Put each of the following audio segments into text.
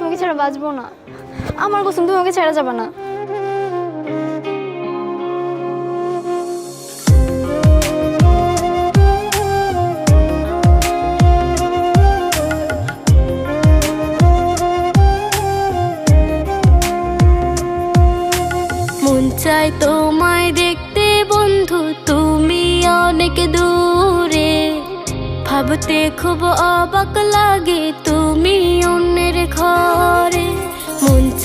তোমাকে ছাড়া বাঁচবো না। আমার কসম, তোমাকে ছেড়ে যাবে না। মন চায় তোমায় দেখতে, বন্ধু, তুমি অনেক দূরে। ভাবতে খুব অবাক লাগে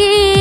की